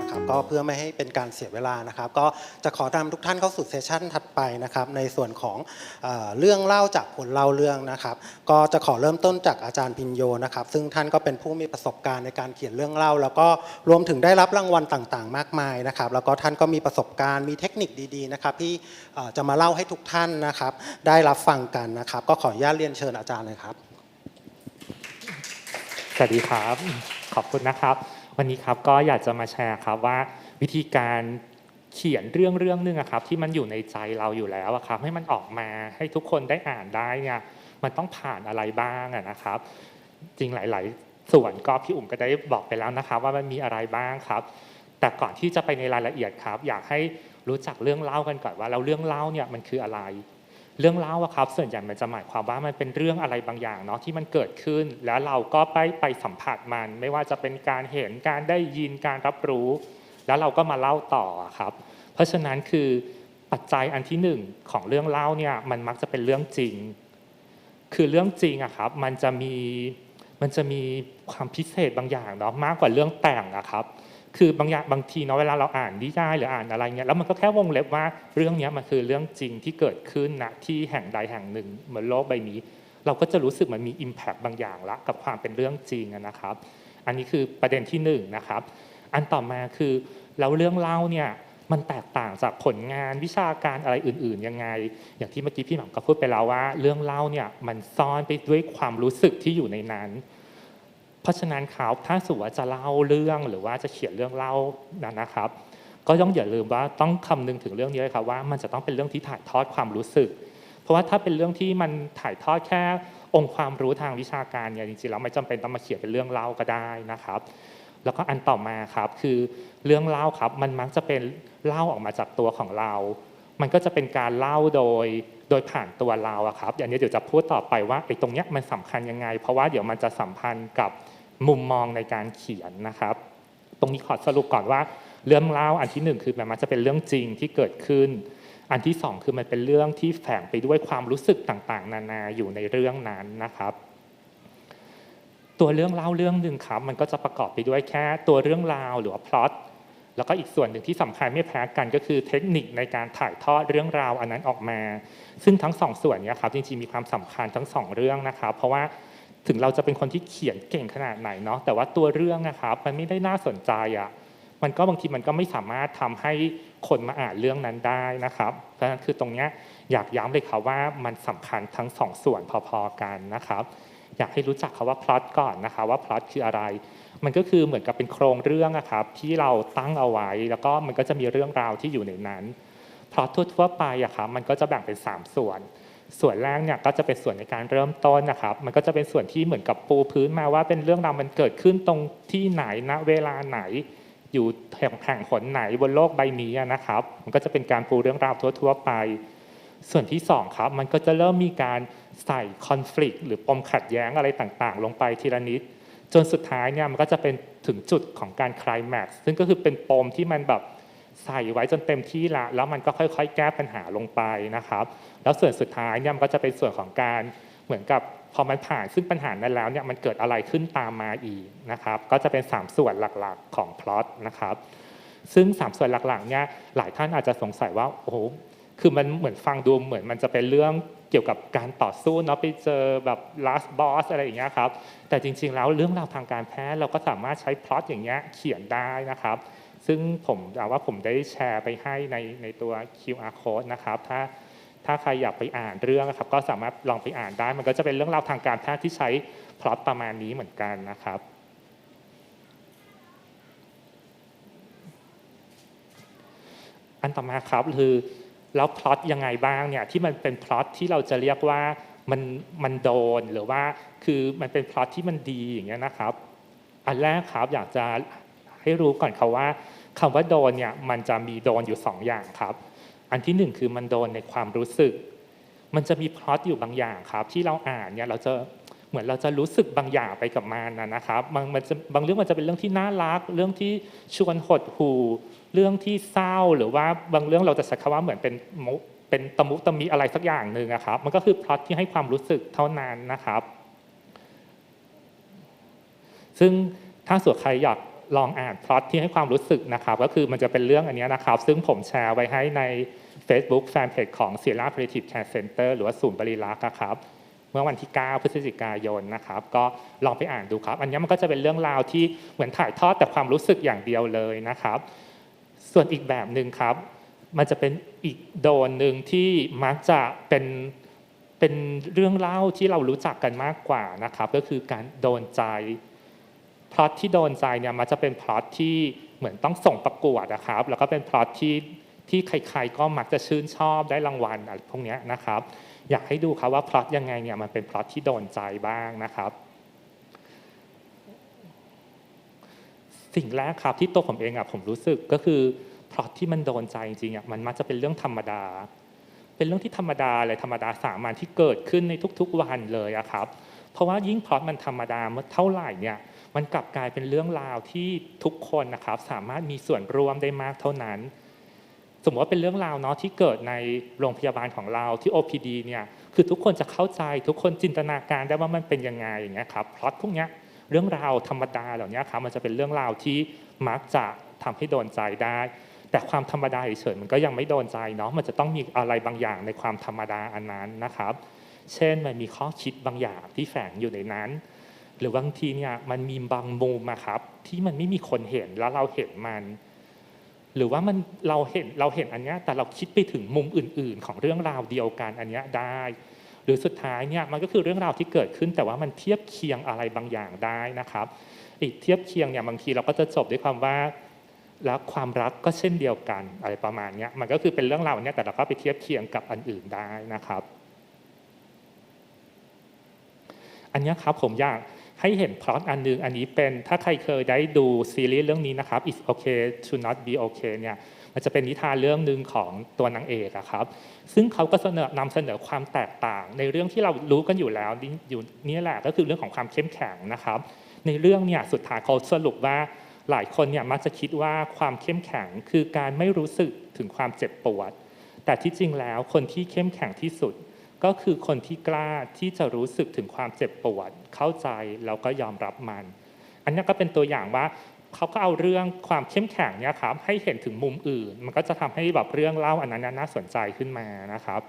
นะครับก็เพื่อไม่ให้เป็นการเสียเวลานะครับ ก็จะขอนำทุกท่านเข้าสู่เซสชันถัดไปนะครับ ในส่วนของเออเรื่องเล่าจากคนเล่าเรื่องนะครับ ก็จะขอเริ่มต้นจากอาจารย์พินโยนะครับ ซึ่งท่านก็เป็นผู้มีประสบการณ์ในการเขียนเรื่องเล่า แล้วก็รวมถึงได้รับรางวัลต่างๆ มากมายนะครับ แล้วก็ท่านก็มีประสบการณ์มีเทคนิคดีๆนะครับที่เอ่อจะมาเล่าให้ทุกท่านนะครับ ได้รับฟังกันนะครับ ก็ขออนุญาตเรียนเชิญอาจารย์เลยครับ สวัสดีครับขอบคุณนะครับ วันนี้ครับก็อยากจะมาแชร์ครับว่าวิธีการเขียนเรื่องเรื่องหนึงอะครับ ที่มันอยู่ในใจเราอยู่แล้วอะครับ ให้มันออกมาให้ทุกคนได้อ่านได้เนี่ยมันต้องผ่านอะไรบ้างอะนะครับ จริงหลาย ๆ ส่วนก็พี่อุ่มก็ได้บอกไปแล้วนะครับ ว่ามันมีอะไรบ้างครับ แต่ก่อนที่จะไปในรายละเอียดครับ อยากให้รู้จักเรื่องเล่ากันก่อนว่าแล้วเรื่องเล่าเนี่ยมันคืออะไร เรื่องเล่าอะครับ ส่วนใหญ่มันจะหมายความว่ามันเป็นเรื่องอะไรบางอย่างเนาะที่มันเกิดขึ้น แล้วเราก็ไปไปสัมผัสมัน ไม่ว่าจะเป็นการเห็นการได้ยินการรับรู้ แล้วเราก็มาเล่าต่อครับ เพราะฉะนั้นคือปัจจัยอันที่หนึ่งของเรื่องเล่าเนี่ยมันมักจะเป็นเรื่องจริง คือเรื่องจริงอะครับมันจะมีมันจะมีความพิเศษบางอย่างเนาะมากกว่าเรื่องแต่งอะครับ คือบางอย่างบางทีเนาะเวลาเราอ่านนิยายหรืออ่านอะไรเงี้ยแล้วมันก็แค่วงเล็บว่าเรื่องนี้มันคือเรื่องจริงที่เกิดขึ้นนะที่แห่งใดแห่งหนึ่งบนโลกใบนี้ เราก็จะรู้สึกมันมี Impact บางอย่างละกับความเป็นเรื่องจริงนะครับ อันนี้คือประเด็นที่หนึ่งนะครับอันต่อมาคือแล้วเรื่องเล่าเนี่ยมันแตกต่างจากผลงานวิชาการอะไรอื่น ๆ ยังไง อย่างที่เมื่อกี้พี่หม่ำก็พูดไปแล้วว่า เรื่องเล่าเนี่ยมันซ่อนไปด้วยความรู้สึกที่อยู่ในนั้น เพราะฉะนั้นครับถ้าสมมติว่าจะเล่าเรื่องหรือว่าจะเขียนเรื่องเล่านะนะครับ ก็ต้องอย่าลืมว่าต้องคำนึงถึงเรื่องนี้เลยครับว่ามันจะต้องเป็นเรื่องที่ถ่ายทอดความรู้สึก เพราะว่าถ้าเป็นเรื่องที่มันถ่ายทอดแค่องค์ความรู้ทางวิชาการเนี่ยจริงๆแล้วไม่จำเป็นต้องมาเขียนเป็นเรื่องเล่าก็ได้นะครับแล้วก็อันต่อมาครับคือเรื่องเล่าครับมันมักจะเป็นเล่าออกมาจากตัวของเรา มันก็จะเป็นการเล่าโดยโดยผ่านตัวเราอะครับอย่างนี้เดี๋ยวจะพูดต่อไปว่าไอ้ตรงเนี้ยมันสำคัญยังไง เพราะว่าเดี๋ยวมันจะสัมพันธ์กับ มุมมองในการเขียนนะครับ ตรงนี้ขอสรุปก่อนว่า เรื่องเล่าอันที่หนึ่งคือมันมักจะเป็นเรื่องจริงที่เกิดขึ้น อันที่สองคือมันเป็นเรื่องที่แฝงไปด้วยความรู้สึกต่างๆ นานาอยู่ในเรื่องนั้นนะครับ ตัวเรื่องเล่าเรื่องหนึ่งครับมันก็จะประกอบไปด้วยแค่ตัวเรื่องราวหรือว่าพล็อตแล้วก็อีกส่วนหนึ่งที่สำคัญไม่แพ้กันก็คือเทคนิคในการถ่ายทอดเรื่องราวอันนั้นออกมา ซึ่งทั้งสองส่วนนี้ครับจริงๆมีความสำคัญทั้งสองเรื่องนะครับ เพราะว่า ถึงเราจะเป็นคนที่เขียนเก่งขนาดไหนเนาะแต่ว่าตัวเรื่องนะครับมันไม่ได้น่าสนใจอะมันก็บางทีมันก็ไม่สามารถทำให้คนมาอ่านเรื่องนั้นได้นะครับเพราะฉะนั้นคือตรงเนี้ยอยากย้ำเลยครับว่ามันสำคัญทั้งสองส่วนพอๆกันนะครับ อยากให้รู้จักคาว่าพล็อตก่อนนะคะว่าพล็อตคืออะไร มันก็คือเหมือนกับเป็นโครงเรื่องอะครับที่เราตั้งเอาไว้ แล้วก็มันก็จะมีเรื่องราวที่อยู่ในนั้นพล็อตทั่วๆไปอะครับมันก็จะแบ่งเป็น 3 ส่วน ส่วนแรกเนี่ยก็จะเป็นส่วนในการเริ่มต้นนะครับ มันก็จะเป็นส่วนที่เหมือนกับปูพื้นมาว่าเป็นเรื่องราวมันเกิดขึ้นตรงที่ไหนณเวลาไหน อยู่แห่งแห่งหนไหนบนโลกใบนี้นะครับ มันก็จะเป็นการปูเรื่องราวทั่ว ๆ ไป ส่วนที่สองครับมันก็จะเริ่มมีการใส่คอน FLICT หรือปมขัดแย้งอะไรต่างๆ ลงไปทีละนิด จนสุดท้ายเนี่ยมันก็จะเป็นถึงจุดของการคลายแม็กซ์ซึ่งก็คือเป็นปมที่มันแบบ ใส่ไว้จนเต็มที่ละแล้วมันก็ค่อย ๆ แก้ปัญหาลงไปนะครับ แล้วส่วนสุดท้ายเนี่ยมันก็จะเป็นส่วนของการเหมือนกับพอมันผ่านซึ่งปัญหานั้นแล้วเนี่ยมันเกิดอะไรขึ้นตามมาอีกนะครับ ก็จะเป็น 3 ส่วนหลักๆของพล็อตนะครับ ซึ่ง 3 ส่วนหลักๆเนี่ยหลายท่านอาจจะสงสัยว่าโอ้โหคือมันเหมือนฟังดูเหมือนมันจะเป็นเรื่องเกี่ยวกับการต่อสู้เนาะไปเจอแบบ last boss อะไรอย่างเงี้ยครับแต่จริงๆแล้วเรื่องราวทางการแพทย์เราก็สามารถใช้พล็อตอย่างเงี้ยเขียนได้นะครับ ซึ่งผมเอาว่าผมได้แชร์ไปให้ในในตัว QR code นะครับถ้าถ้าใครอยากไปอ่านเรื่องนะครับ ก็สามารถลองไปอ่านได้ มันก็จะเป็นเรื่องราวทางการแพทย์ที่ใช้พล็อตประมาณนี้เหมือนกันนะครับอันต่อมาครับคือแล้วพล็อตยังไงบ้างเนี่ยที่มันเป็นพล็อตที่เราจะเรียกว่ามันมันโดนหรือว่าคือมันเป็นพล็อตที่มันดีอย่างเงี้ยนะครับ อันแรกครับอยากจะให้รู้ก่อนครับว่า คำว่าโดนเนี่ยมันจะมีโดนอยู่สองอย่างครับ อันที่หนึ่งคือมันโดนในความรู้สึก มันจะมีพล็อตอยู่บางอย่างครับ ที่เราอ่านเนี่ยเราจะเหมือนเราจะรู้สึกบางอย่างไปกับมันนะนะครับบางมันจะบางเรื่องมันจะเป็นเรื่องที่น่ารัก เรื่องที่ชวนหดหู่เรื่องที่เศร้าหรือว่าบางเรื่องเราจะใช้คำว่าเหมือนเป็นมุเป็นตะมุตะมิอะไรสักอย่างหนึ่งอะครับ มันก็คือพล็อตที่ให้ความรู้สึกเท่านั้นนะครับ ซึ่งถ้าส่วนใครอยาก ลองอ่านพล็อตที่ให้ความรู้สึกนะครับ ก็คือมันจะเป็นเรื่องอันนี้นะครับ ซึ่งผมแชร์ไว้ให้ใน Facebook Fanpage ของ s i l a Creative Care Center หรือว่าศูนย์บริรักษ์อะครับ เมื่อวันที่ 9 พฤศจิกายนนะครับ ก็ลองไปอ่านดูครับ อันนี้มันก็จะเป็นเรื่องราวที่เหมือนถ่ายทอดแต่ความรู้สึกอย่างเดียวเลยนะครับ ส่วนอีกแบบหนึ่งครับ มันจะเป็นอีกโดนหนึ่งที่มักจะเป็นเป็นเรื่องเล่าที่เรารู้จักกันมากกว่านะครับ ก็คือการโดนใจ พล็อตที่โดนใจเนี่ยมันจะเป็นพล็อตที่เหมือนต้องส่งประกวดนะครับ แล้วก็เป็นพล็อตที่ที่ใครๆก็มักจะชื่นชอบได้รางวัลอะไรพวกนี้นะครับ อยากให้ดูครับว่าพล็อตยังไงเนี่ยมันเป็นพล็อตที่โดนใจบ้างนะครับ สิ่งแรกครับที่ตัวผมเองอะผมรู้สึกก็คือพล็อตที่มันโดนใจจริงๆอะมันมักจะเป็นเรื่องธรรมดา เป็นเรื่องที่ธรรมดาเลยธรรมดาสามัญที่เกิดขึ้นในทุกๆวันเลยอะครับ เพราะว่ายิ่งพล็อตมันธรรมดาเมื่อเท่าไหร่เนี่ย มันกลับกลายเป็นเรื่องราวที่ทุกคนนะครับสามารถมีส่วนร่วมได้มากเท่านั้น สมมติว่าเป็นเรื่องราวเนาะที่เกิดในโรงพยาบาลของเราที่ OPD เนี่ยคือทุกคนจะเข้าใจทุกคนจินตนาการได้ว่ามันเป็นยังไงอย่างเงี้ยครับพล็อตพวกเนี้ยเรื่องราวธรรมดาเหล่านี้ครับมันจะเป็นเรื่องราวที่มักจะทำให้โดนใจได้ แต่ความธรรมดาเฉยๆมันก็ยังไม่โดนใจเนาะมันจะต้องมีอะไรบางอย่างในความธรรมดาอันนั้นนะครับ เช่นมันมีข้อคิดบางอย่างที่แฝงอยู่ในนั้น หรือบางทีเนี่ยมันมีบางมุมอะครับที่มันไม่มีคนเห็นแล้วเราเห็นมัน หรือว่ามันเราเห็นเราเห็นอันเนี้ยแต่เราคิดไปถึงมุมอื่น ๆ ของเรื่องราวเดียวกันอันเนี้ยได้ หรือสุดท้ายเนี่ยมันก็คือเรื่องราวที่เกิดขึ้น แต่ว่ามันเทียบเคียงอะไรบางอย่างได้นะครับอีกเทียบเคียงเนี่ยบางทีเราก็จะจบด้วยความว่าแล้วความรักก็เช่นเดียวกันอะไรประมาณนี้มันก็คือเป็นเรื่องราวเนี้ยแต่เราก็ไปเทียบเคียงกับอันอื่นได้นะครับ อันนี้ครับผมอยาก ให้เห็นพล็อตอันหนึงอันนี้เป็นถ้าใครเคยได้ดูซีรีส์เรื่องนี้นะครับ It's okay to not be okay เนี่ยมันจะเป็นนิทานเรื่องหนึ่งของตัวนางเอกครับ ซึ่งเขาก็เสนอนำเสนอความแตกต่าง ในเรื่องที่เรารู้กันอยู่แล้วอยู่นี่แหละก็คือเรื่องของความเข้มแข็งนะครับ ในเรื่องเนี่ยสุดท้ายเขาสรุปว่าหลายคนเนี่ยมักจะคิดว่าความเข้มแข็งคือการไม่รู้สึกถึงความเจ็บปวด แต่ที่จริงแล้วคนที่เข้มแข็งที่สุด ก็คือคนที่กล้าที่จะรู้สึกถึงความเจ็บปวด เข้าใจแล้วก็ยอมรับมัน อันนี้ก็เป็นตัวอย่างว่าเขาก็เอาเรื่องความเข้มแข็งเนี่ยครับให้เห็นถึงมุมอื่น มันก็จะทำให้แบบเรื่องเล่าอันนั้นน่าสนใจขึ้นมานะครับ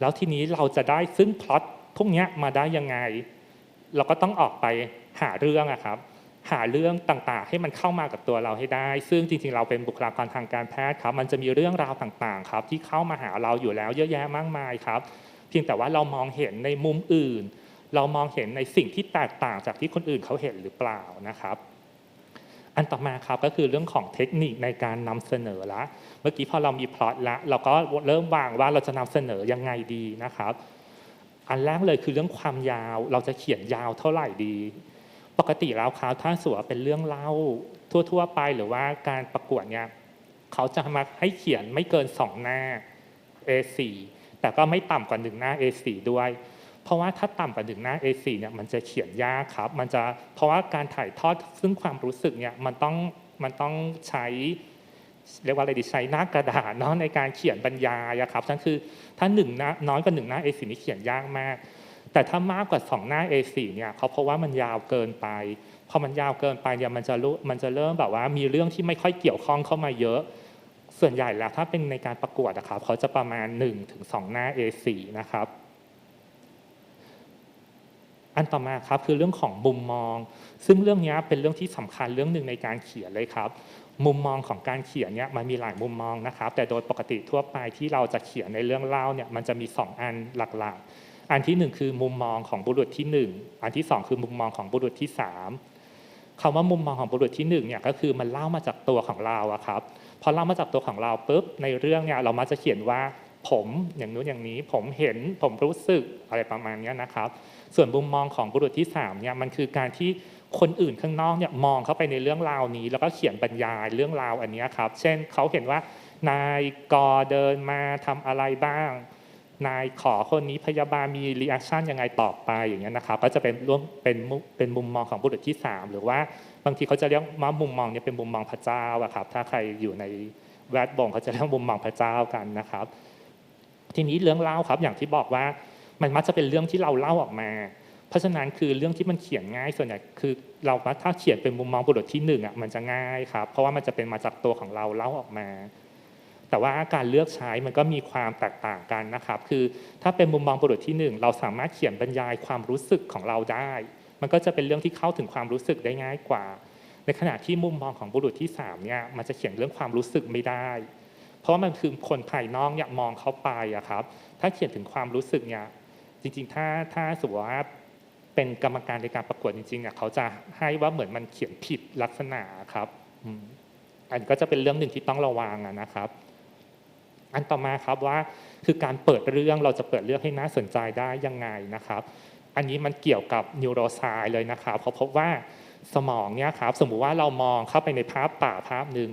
แล้วทีนี้เราจะได้ซึ่งพล็อตพวกนี้มาได้ยังไง เราก็ต้องออกไปหาเรื่องอะครับ หาเรื่องต่างๆ ให้มันเข้ามากับตัวเราให้ได้ ซึ่งจริงๆ เราเป็นบุคลากรทางการแพทย์ครับ มันจะมีเรื่องราวต่างๆ ครับ ที่เข้ามาหาเราอยู่แล้วเยอะแยะมากมายครับ เพียงแต่ว่าเรามองเห็นในมุมอื่น เรามองเห็นในสิ่งที่แตกต่างจากที่คนอื่นเขาเห็นหรือเปล่านะครับ อันต่อมาครับก็คือเรื่องของเทคนิคในการนำเสนอละ เมื่อกี้พอเรามีพล็อตละ เราก็เริ่มวางว่าเราจะนำเสนอยังไงดีนะครับอันแรกเลยคือเรื่องความยาวเราจะเขียนยาวเท่าไหร่ดี ปกติแล้วครับถ้าสัวเป็นเรื่องเล่าทั่ว ๆ ไปหรือว่าการประกวดเนี่ยเขาจะมาให้เขียนไม่เกิน 2 หน้า A4 แต่ก็ไม่ต่ำกว่าหนึ่งหน้า A4 ด้วย เพราะว่าถ้าต่ำกว่าหนึ่งหน้า A4 เนี่ยมันจะเขียนยากครับ มันจะเพราะว่าการถ่ายทอดซึ่งความรู้สึกเนี่ยมันต้องมันต้องใช้เรียกว่าอะไรดีใช้หน้ากระดาษเนาะในการเขียนบรรยายอะครับนั่นคือถ้าหนึ่งหน้าน้อยกว่าหนึ่งหน้า A4 นี่เขียนยากมาก แต่ถ้ามากกว่า 2 หน้า A4 เนี่ยเขาเพราะว่ามันยาวเกินไป พอมันยาวเกินไปเนี่ยมันจะรู้มันจะเริ่มแบบว่ามีเรื่องที่ไม่ค่อยเกี่ยวข้องเข้ามาเยอะ ส่วนใหญ่แล้วถ้าเป็นในการประกวดนะครับเขาจะประมาณ 1-2 หน้า A4 นะครับอันต่อมาครับคือเรื่องของมุมมอง ซึ่งเรื่องนี้เป็นเรื่องที่สำคัญเรื่องหนึ่งในการเขียนเลยครับ มุมมองของการเขียนเนี่ยมันมีหลายมุมมองนะครับ แต่โดยปกติทั่วไปที่เราจะเขียนในเรื่องเล่าเนี่ยมันจะมี 2 อันหลักๆ อันที่หนึ่งคือมุมมองของบุรุษที่หนึ่งอันที่สองคือมุมมองของบุรุษที่สามคำว่ามุมมองของบุรุษที่หนึ่งเนี่ยก็คือมันเล่ามาจากตัวของเราอะครับพอเล่ามาจากตัวของเราปุ๊บในเรื่องเนี่ยเรามาจะเขียนว่าผมอย่างนู้นอย่างนี้ผมเห็นผมรู้สึกอะไรประมาณนี้นะครับ ส่วนมุมมองของบุรุษที่สามเนี่ยมันคือการที่คนอื่นข้างนอกเนี่ยมองเข้าไปในเรื่องราวนี้ แล้วก็เขียนบรรยายเรื่องราวอันนี้ครับ เช่นเขาเห็นว่านายกอเดินมาทำอะไรบ้าง นายขอคนนี้พยาบาลมีรีแอคชั่นยังไงต่อไปอย่างเงี้ยนะครับก็จะเป็นร่วมเป็นมุเป็นมุมมองของบุรุษที่สามหรือว่าบางทีเขาจะเรียกว่ามุมมองเนี่ยเป็นมุมมองพระเจ้าอะครับถ้าใครอยู่ในแวดวงเขาจะเรียกมุมมองพระเจ้ากันนะครับ ทีนี้เรื่องเล่าครับอย่างที่บอกว่ามันมักจะเป็นเรื่องที่เราเล่าออกมา เพราะฉะนั้นคือเรื่องที่มันเขียนง่ายส่วนใหญ่คือ เราว่าถ้าเขียนเป็นมุมมองบุรุษที่หนึ่งอะมันจะง่ายครับเพราะว่ามันจะเป็นมาจากตัวของเราเล่าออกมา แต่ว่าการเลือกใช้มันก็มีความแตกต่างกันนะครับ คือถ้าเป็นมุมมองบุรุษที่หนึ่งเราสามารถเขียนบรรยายความรู้สึกของเราได้ มันก็จะเป็นเรื่องที่เข้าถึงความรู้สึกได้ง่ายกว่า ในขณะที่มุมมองของบุรุษที่สามเนี่ยมันจะเขียนเรื่องความรู้สึกไม่ได้ เพราะว่ามันคือคนภายนอกเนี่ยมองเข้าไปอะครับ ถ้าเขียนถึงความรู้สึกเนี่ยจริงๆ ถ้าถ้าสมมติว่าเป็นกรรมการในการประกวดจริงๆเนี่ยเขาจะให้ว่าเหมือนมันเขียนผิดลักษณะครับอันก็จะเป็นเรื่องหนึ่งที่ต้องระวังนะครับ อันต่อมาครับว่าคือการเปิดเรื่องเราจะเปิดเรื่องให้น่าสนใจได้ยังไงนะครับ อันนี้มันเกี่ยวกับนิวโรไซเลยนะครับเพราะพบว่าสมองเนี่ยครับสมมุติว่าเรามองเข้าไปในภาพป่าภาพหนึ่ง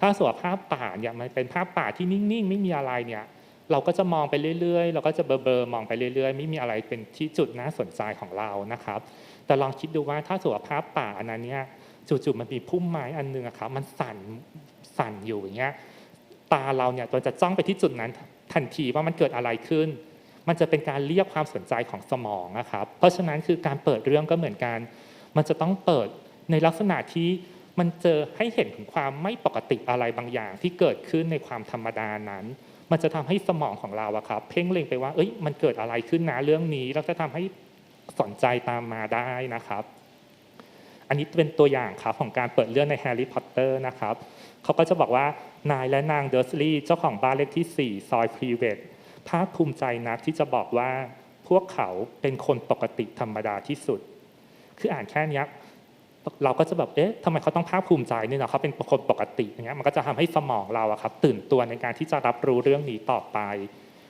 ถ้าส่วนภาพป่าเนี่ยมันเป็นภาพป่าที่นิ่งๆ ไม่มีอะไรเนี่ยเราก็จะมองไปเรื่อยๆ เราก็จะเบลอๆมองไปเรื่อยๆ ไม่มีอะไรเป็นที่จุดน่าสนใจของเรานะครับ แต่ลองคิดดูว่าถ้าส่วนภาพป่าอันนั้นเนี่ยจู่ๆมันมีพุ่มไม้อันหนึงอะครับมันสั่นสั่นอยู่อย่างเงี้ย ตาเราเนี่ยตัวจะจ้องไปที่จุดนั้นทันทีว่ามันเกิดอะไรขึ้น มันจะเป็นการเรียกความสนใจของสมองนะครับ เพราะฉะนั้นคือการเปิดเรื่องก็เหมือนกัน มันจะต้องเปิดในลักษณะที่มันเจอให้เห็นถึงความไม่ปกติอะไรบางอย่างที่เกิดขึ้นในความธรรมดานั้น มันจะทำให้สมองของเราอะครับ เพ่งเล็งไปว่า เอ้ย มันเกิดอะไรขึ้นนะเรื่องนี้แล้วจะทำให้สนใจตามมาได้นะครับ อันนี้เป็นตัวอย่างครับของการเปิดเรื่องในแฮร์รี่พอตเตอร์นะครับ เขาก็จะบอกว่านายและนางเดอร์สลีย์เจ้าของบ้านเลขที่ 4 ซอยพรีเวตภาคภูมิใจนักที่จะบอกว่าพวกเขาเป็นคนปกติธรรมดาที่สุด คืออ่านแค่นี้เราก็จะแบบเอ๊ะทำไมเขาต้องภาคภูมิใจเนี่ยเนาะเขาเป็นคนปกติอย่างเงี้ยมันก็จะทำให้สมองเราอะครับ ตื่นตัวในการที่จะรับรู้เรื่องนี้ต่อไป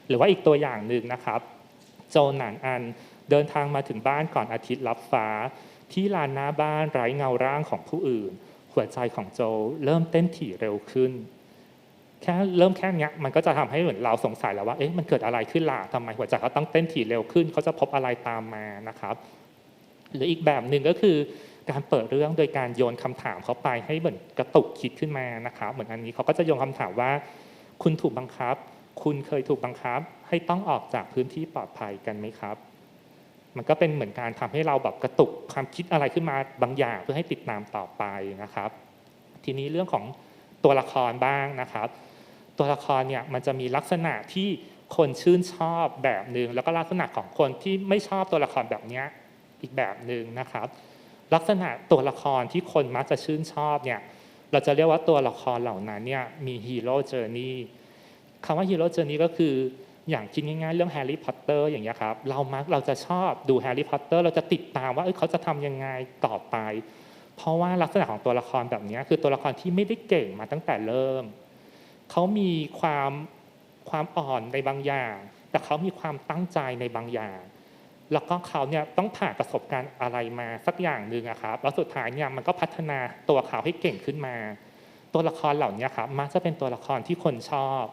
หรือว่าอีกตัวอย่างหนึ่งนะครับ โจหนานอันเดินทางมาถึงบ้านก่อนอาทิตย์รับฟ้า ที่ลานหน้าบ้านไร้เงาร่างของผู้อื่น หัวใจของโจเริ่มเต้นถี่เร็วขึ้น แค่เริ่มแค่นี้มันก็จะทำให้เหมือนเราสงสัยแล้วว่าเอ๊ะมันเกิดอะไรขึ้นล่ะทำไมหัวใจเขาต้องเต้นถี่เร็วขึ้น เขาจะพบอะไรตามมานะครับ หรืออีกแบบหนึ่งก็คือการเปิดเรื่องโดยการโยนคำถามเขาไปให้เหมือนกระตุกคิดขึ้นมานะครับ เหมือนอันนี้เขาก็จะโยนคำถามว่า คุณถูกบังคับ คุณเคยถูกบังคับ ให้ต้องออกจากพื้นที่ปลอดภัยกันไหมครับ มันก็เป็นเหมือนการทำให้เราแบบกระตุกความคิดอะไรขึ้นมาบางอย่างเพื่อให้ติดตามต่อไปนะครับ ทีนี้เรื่องของตัวละครบ้างนะครับ ตัวละครเนี่ยมันจะมีลักษณะที่คนชื่นชอบแบบหนึ่งแล้วก็ลักษณะของคนที่ไม่ชอบตัวละครแบบนี้อีกแบบหนึ่งนะครับ ลักษณะตัวละครที่คนมักจะชื่นชอบเนี่ยเราจะเรียกว่าตัวละครเหล่านั้นเนี่ยมีฮีโร่เจอร์นี่คำว่าฮีโร่เจอร์นี่ก็คือ อย่างคิดง่ายๆ เรื่องแฮร์รี่พอตเตอร์อย่างเงี้ยครับเรามักเราจะชอบดูแฮร์รี่พอตเตอร์เราจะติดตามว่าเอ้ยเขาจะทำยังไงต่อไป เพราะว่าลักษณะของตัวละครแบบนี้คือตัวละครที่ไม่ได้เก่งมาตั้งแต่เริ่ม เขามีความความอ่อนในบางอย่าง แต่เขามีความตั้งใจในบางอย่าง แล้วก็เขาเนี่ยต้องผ่านประสบการณ์อะไรมาสักอย่างหนึ่งครับแล้วสุดท้ายเนี่ยมันก็พัฒนาตัวเขาให้เก่งขึ้นมา ตัวละครเหล่านี้ครับมักจะเป็นตัวละครที่คนชอบ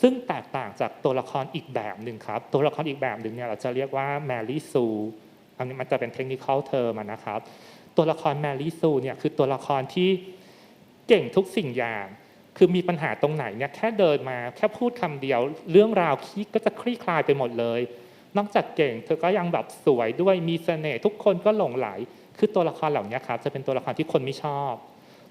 ซึ่งแตกต่างจากตัวละครอีกแบบหนึ่งครับ ตัวละครอีกแบบหนึ่งเนี่ยเราจะเรียกว่าแมรี่ซูอันนี้มันจะเป็นเทคนิคเทอมนะครับ ตัวละครแมรี่ซูเนี่ยคือตัวละครที่เก่งทุกสิ่งอย่าง คือมีปัญหาตรงไหนเนี่ยแค่เดินมาแค่พูดคำเดียว เรื่องราวคิดก็จะคลี่คลายไปหมดเลย นอกจากเก่งเธอก็ยังแบบสวยด้วยมีเสน่ห์ทุกคนก็หลงไหล คือตัวละครเหล่านี้ครับจะเป็นตัวละครที่คนไม่ชอบ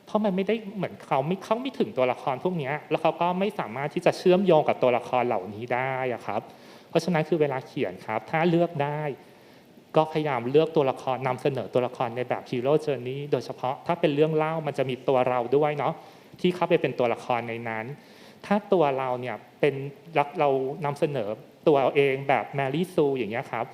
เพราะมันไม่ได้เหมือนเขาไม่เขาไม่ถึงตัวละครพวกนี้แล้วเขาก็ไม่สามารถที่จะเชื่อมโยงกับตัวละครเหล่านี้ได้ครับ เพราะฉะนั้นคือเวลาเขียนครับ ถ้าเลือกได้ ก็พยายามเลือกตัวละครนำเสนอตัวละครในแบบฮีโร่เจอร์นี่โดยเฉพาะถ้าเป็นเรื่องเล่ามันจะมีตัวเราด้วยเนาะที่เข้าไปเป็นตัวละครในนั้น ถ้าตัวเราเนี่ยเป็นเรานำเสนอตัวเองแบบแมรี่ซูอย่างเงี้ยครับ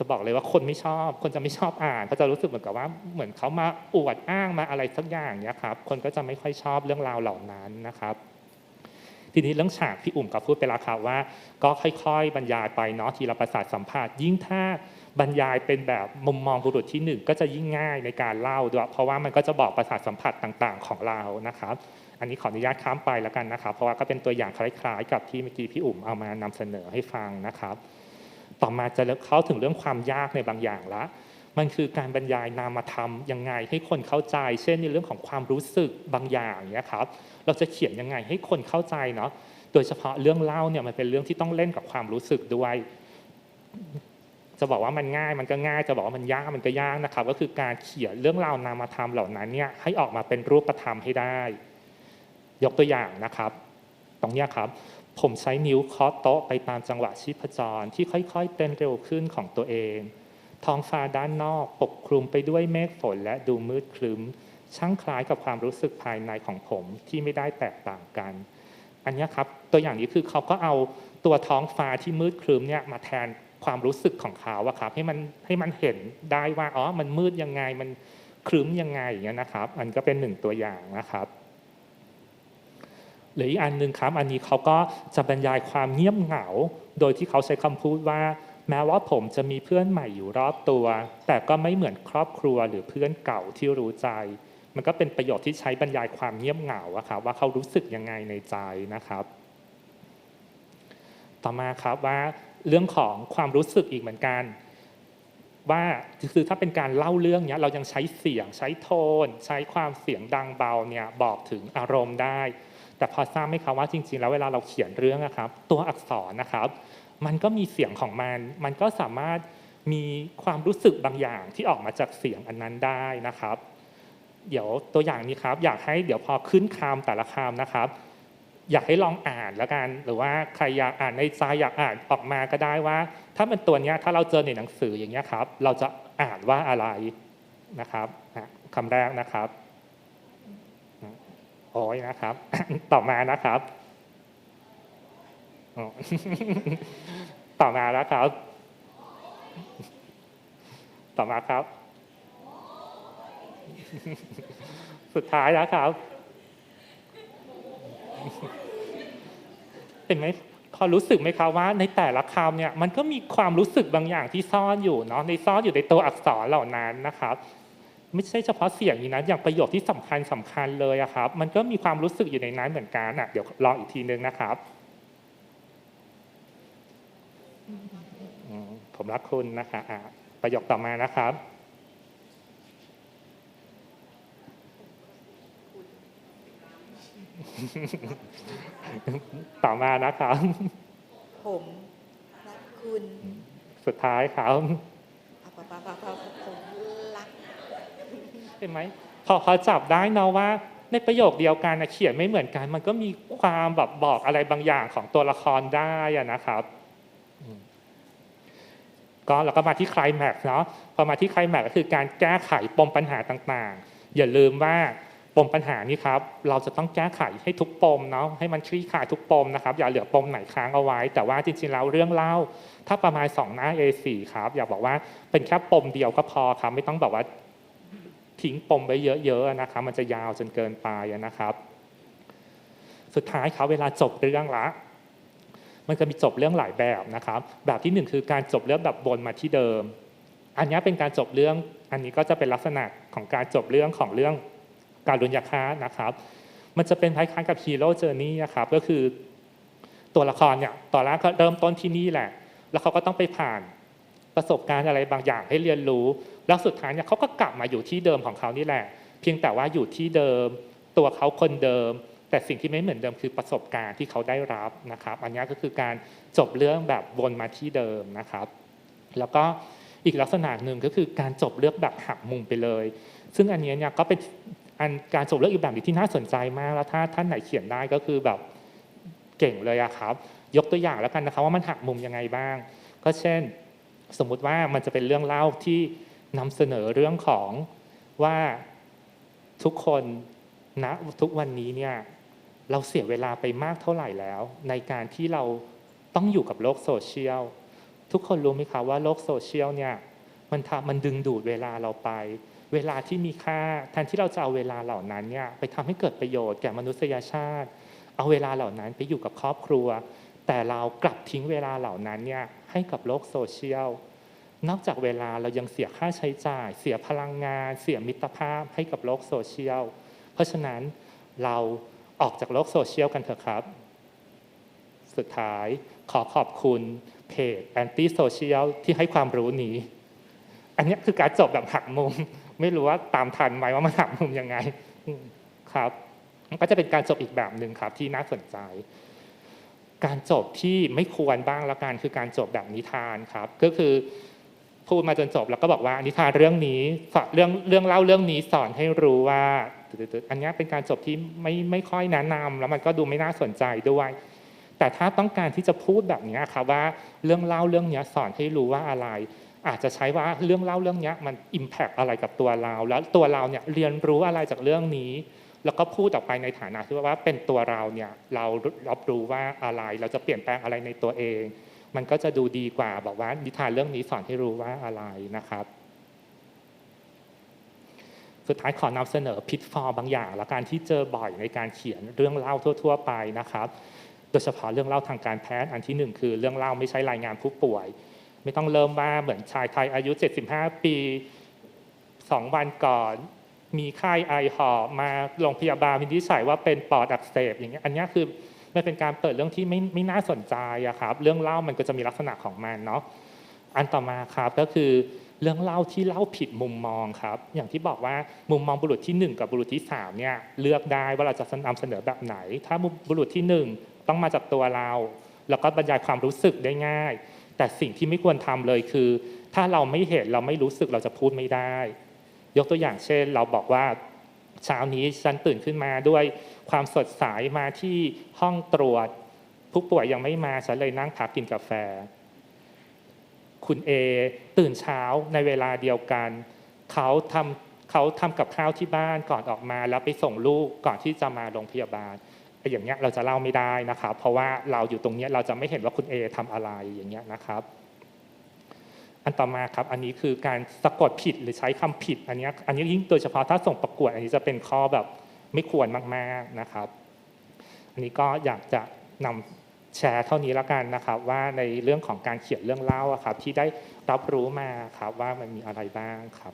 จะบอกเลยว่าคนไม่ชอบ คนจะไม่ชอบอ่านเขาจะรู้สึกเหมือนกับว่าเหมือนเขามาอวดอ้างมาอะไรสักอย่างเนี้ยครับคนก็จะไม่ค่อยชอบเรื่องราวเหล่านั้นนะครับ ทีนี้เรื่องฉากพี่อุ่มก็พูดไปแล้วครับว่า ก็ค่อยๆ บรรยายไปเนาะทีละประสาทสัมผัสยิ่งถ้าบรรยายเป็นแบบมุมมองบุรุษที่หนึ่งก็จะยิ่งง่ายในการเล่าด้วยเพราะว่ามันก็จะบอกประสาทสัมผัสต่างๆ ของเรานะครับ อันนี้ขออนุญาตข้ามไปแล้วกันนะครับ เพราะว่าก็เป็นตัวอย่างคล้ายๆ กับที่เมื่อกี้พี่อุ่มเอามานำเสนอให้ฟังนะครับ ต่อมาจะเข้าถึงเรื่องความยากในบางอย่างละ มันคือการบรรยายนามธรรมยังไงให้คนเข้าใจ เช่นในเรื่องของความรู้สึกบางอย่างเนี้ยครับ เราจะเขียนยังไงให้คนเข้าใจเนาะ โดยเฉพาะเรื่องเล่าเนี่ยมันเป็นเรื่องที่ต้องเล่นกับความรู้สึกด้วย จะบอกว่ามันง่ายมันก็ง่าย จะบอกว่ามันยากมันก็ยากนะครับ ก็คือการเขียนเรื่องราวนามธรรมเหล่านั้นเนี่ยให้ออกมาเป็นรูปธรรมให้ได้ ยกตัวอย่างนะครับ ตรงนี้ครับ ผมใช้นิ้วเคาะโต๊ะไปตามจังหวะชีพจรที่ค่อยๆเต้นเร็วขึ้นของตัวเอง ท้องฟ้าด้านนอกปกคลุมไปด้วยเมฆฝนและดูมืดครึ้ม ช่างคล้ายกับความรู้สึกภายในของผมที่ไม่ได้แตกต่างกัน อันนี้ครับตัวอย่างนี้คือเขาก็เอาตัวท้องฟ้าที่มืดครึ้มเนี่ยมาแทนความรู้สึกของเขาอะครับให้มันให้มันเห็นได้ว่าอ๋อมันมืดยังไงมันครึ้มยังไงอย่างเงี้ยนะครับ อันก็เป็นหนึ่งตัวอย่างนะครับ หรืออีกอันหนึ่งครับอันนี้เขาก็จะบรรยายความเงียบเหงา โดยที่เขาใช้คำพูดว่า แม้ว่าผมจะมีเพื่อนใหม่อยู่รอบตัว แต่ก็ไม่เหมือนครอบครัวหรือเพื่อนเก่าที่รู้ใจ มันก็เป็นประโยชน์ที่ใช้บรรยายความเงียบเหงาอะครับว่าเขารู้สึกยังไงในใจนะครับ ต่อมาครับว่าเรื่องของความรู้สึกอีกเหมือนกัน ว่าคือถ้าเป็นการเล่าเรื่องเนี้ยเรายังใช้เสียงใช้โทน ใช้ความเสียงดังเบาเนี่ยบอกถึงอารมณ์ได้ แต่พอทราบไหมครับว่าจริง ๆ แล้วเวลาเราเขียนเรื่องนะครับ ตัวอักษรนะครับ มันก็มีเสียงของมัน มันก็สามารถมีความรู้สึกบางอย่างที่ออกมาจากเสียงอันนั้นได้นะครับ เดี๋ยวตัวอย่างนี้ครับ อยากให้เดี๋ยวพอขึ้นคำแต่ละคำนะครับ อยากให้ลองอ่านแล้วกัน หรือว่าใครอยากอ่านในใจอยากอ่านออกมาก็ได้ว่า ถ้าเป็นตัวนี้ถ้าเราเจอในหนังสืออย่างเงี้ครับ เราจะอ่านว่าอะไรนะครับคำแรกนะครับ โอ้ยนะครับ ต่อมานะครับ ต่อมาแล้วครับ ต่อมาครับ สุดท้ายแล้วครับเห็นไหมพอรู้สึกไหมครับว่าในแต่ละคำเนี่ยมันก็มีความรู้สึกบางอย่างที่ซ่อนอยู่เนาะในซ่อนอยู่ในตัวอักษรเหล่านั้นนะครับ ไม่ใช่เฉพาะเสียงนี้นะอย่างประโยคที่สำคัญสำคัญเลยอะครับ มันก็มีความรู้สึกอยู่ในนั้นเหมือนกันอะเดี๋ยวลองอีกทีนึงนะครับอืมผมรักคุณนะคะอะประโยคต่อมานะครับ ต่อมานะครับ ผมรักคุณ สุดท้ายครับอะปะปะปะปะผมรัก เห็นไหมพอเขาจับได้เนาะว่าในประโยคเดียวกันนะเขียนไม่เหมือนกัน มันก็มีความแบบบอกอะไรบางอย่างของตัวละครได้นะครับก็เราก็มาที่คลายแม็กซ์เนาะพอมาที่คลายแม็กซ์ก็คือการแก้ไขปมปัญหาต่างๆ อย่าลืมว่าปมปัญหานี้ครับ เราจะต้องแก้ไขให้ทุกปมเนาะให้มันคลี่คลายทุกปมนะครับ อย่าเหลือปมไหนค้างเอาไว้ แต่ว่าจริงๆแล้วเรื่องเล่า ถ้าประมาณ 2 หน้า A4 ครับ อยากบอกว่าเป็นแค่ปมเดียวก็พอครับ ไม่ต้องแบบว่า ทิ้งปมไว้เยอะๆนะครับมันจะยาวจนเกินไปนะครับ สุดท้ายครับเวลาจบเรื่องละมันจะมีจบเรื่องหลายแบบนะครับ แบบที่หนึ่งคือการจบเรื่องแบบวนมาที่เดิม อันนี้เป็นการจบเรื่องอันนี้ก็จะเป็นลักษณะของการจบเรื่องของเรื่องการลุญยาคานะครับ มันจะเป็นคล้ายๆกับฮีโร่เจอร์นี่นะครับก็คือตัวละครเนี่ยตอนแรกก็เริ่มต้นที่นี่แหละ แล้วเขาก็ต้องไปผ่านประสบการณ์อะไรบางอย่างให้เรียนรู้ แล้วสุดท้ายเนี่ยเขาก็กลับมาอยู่ที่เดิมของเขานี่แหละ เพียงแต่ว่าอยู่ที่เดิม ตัวเขาคนเดิม แต่สิ่งที่ไม่เหมือนเดิมคือประสบการณ์ที่เขาได้รับนะครับ อันนี้ก็คือการจบเรื่องแบบวนมาที่เดิมนะครับ แล้วก็อีกลักษณะหนึ่งก็คือการจบเรื่องแบบหักมุมไปเลย ซึ่งอันนี้เนี่ยก็เป็นอันการจบเรื่องอีกแบบหนึงที่น่าสนใจมากแล้วถ้าท่านไหนเขียนได้ก็คือแบบเก่งเลยอะครับ ยกตัวอย่างแล้วกันนะครับว่ามันหักมุมยังไงบ้าง ก็เช่น สมมุติว่ามันจะเป็นเรื่องเล่าที่ นำเสนอเรื่องของว่าทุกคนณทุกวันนี้เนี่ยเราเสียเวลาไปมากเท่าไหร่แล้ว ในการที่เราต้องอยู่กับโลกโซเชียลทุกคนรู้ไหมคะว่าโลกโซเชียลเนี่ยมันทำมันดึงดูดเวลาเราไป เวลาที่มีค่าแทนที่เราจะเอาเวลาเหล่านั้นเนี่ยไปทำให้เกิดประโยชน์แก่มนุษยชาติ เอาเวลาเหล่านั้นไปอยู่กับครอบครัว แต่เรากลับทิ้งเวลาเหล่านั้นเนี่ยให้กับโลกโซเชียล นอกจากเวลาเรายังเสียค่าใช้จ่าย เสียพลังงาน เสียมิตรภาพให้กับโลกโซเชียล เพราะฉะนั้นเราออกจากโลกโซเชียลกันเถอะครับ สุดท้ายขอขอบคุณเพจแอนตี้โซเชียลที่ให้ความรู้นี้ อันนี้คือการจบแบบหักมุม ไม่รู้ว่าตามทันไหมว่ามันหักมุมยังไงครับมันก็จะเป็นการจบอีกแบบหนึ่งครับที่น่าสนใจ การจบที่ไม่ควรบ้างละกันคือการจบแบบนิทานครับ ก็คือ พูดมาจนจบแล้วก็บอกว่านิทานเรื่องนี้สอนเรื่องเรื่องเล่าเรื่องนี้สอนให้รู้ว่าตึ๊ดๆๆอันนี้เป็นการจบที่ไม่ไม่ค่อยแนะนำแล้วมันก็ดูไม่น่าสนใจด้วย แต่ถ้าต้องการที่จะพูดแบบนี้ครับว่าเรื่องเล่าเรื่องนี้สอนให้รู้ว่าอะไร อาจจะใช้ว่าเรื่องเล่าเรื่องนี้มันอิมแพกอะไรกับตัวเรา แล้วตัวเราเนี่ยเรียนรู้อะไรจากเรื่องนี้ แล้วก็พูดออกไปในฐานะที่ว่าเป็นตัวเราเนี่ยเรารับรู้ว่าอะไรเราจะเปลี่ยนแปลงอะไรในตัวเอง มันก็จะดูดีกว่าบอกว่านิทานเรื่องนี้สอนให้รู้ว่าอะไรนะครับ สุดท้ายขอนำเสนอพิทฟอร์บางอย่าง และการที่เจอบ่อยในการเขียนเรื่องเล่าทั่ว ๆ ไปนะครับ โดยเฉพาะเรื่องเล่าทางการแพทย์อันที่หนึ่งคือเรื่องเล่าไม่ใช่รายงานผู้ป่วย ไม่ต้องเริ่มว่าเหมือนชายไทยอายุ 75 ปีสองวันก่อนมีไข้ไอหอบมาโรงพยาบาลวินิจฉัยว่าเป็นปอดอักเสบอย่างเงี้ยอันนี้คือ มันเป็นการเปิดเรื่องที่ไม่ไม่น่าสนใจอะครับ เรื่องเล่ามันก็จะมีลักษณะของมันเนาะอันต่อมาครับก็คือเรื่องเล่าที่เล่าผิดมุมมองครับ อย่างที่บอกว่ามุมมองบุรุษที่หนึ่งกับบุรุษที่สามเนี่ยเลือกได้ว่าเราจะนำเสนอแบบไหน ถ้าบุรุษที่หนึ่งต้องมาจากตัวเรา แล้วก็บรรยายความรู้สึกได้ง่าย แต่สิ่งที่ไม่ควรทำเลยคือ ถ้าเราไม่เห็นเราไม่รู้สึกเราจะพูดไม่ได้ ยกตัวอย่างเช่น เราบอกว่า เช้านี้ฉันตื่นขึ้นมาด้วยความสดใสมาที่ห้องตรวจผู้ป่วยยังไม่มาฉันเลยนั่งพักกินกาแฟ คุณเอตื่นเช้าในเวลาเดียวกัน เขาทำเขาทำกับข้าวที่บ้านก่อนออกมา แล้วไปส่งลูกก่อนที่จะมาโรงพยาบาลไอ้อย่างเงี้ยเราจะเล่าไม่ได้นะครับ เพราะว่าเราอยู่ตรงเนี้ยเราจะไม่เห็นว่าคุณเอทำอะไรอย่างเงี้ยนะครับ อันต่อมาครับ อันนี้คือการสะกดผิดหรือใช้คำผิด อันนี้อันนี้ยิ่งโดยเฉพาะถ้าส่งประกวด อันนี้จะเป็นข้อแบบไม่ควรมากๆนะครับ อันนี้ก็อยากจะนำแชร์เท่านี้แล้วกันนะครับ ว่าในเรื่องของการเขียนเรื่องเล่าครับที่ได้รับรู้มาครับว่ามันมีอะไรบ้างครับ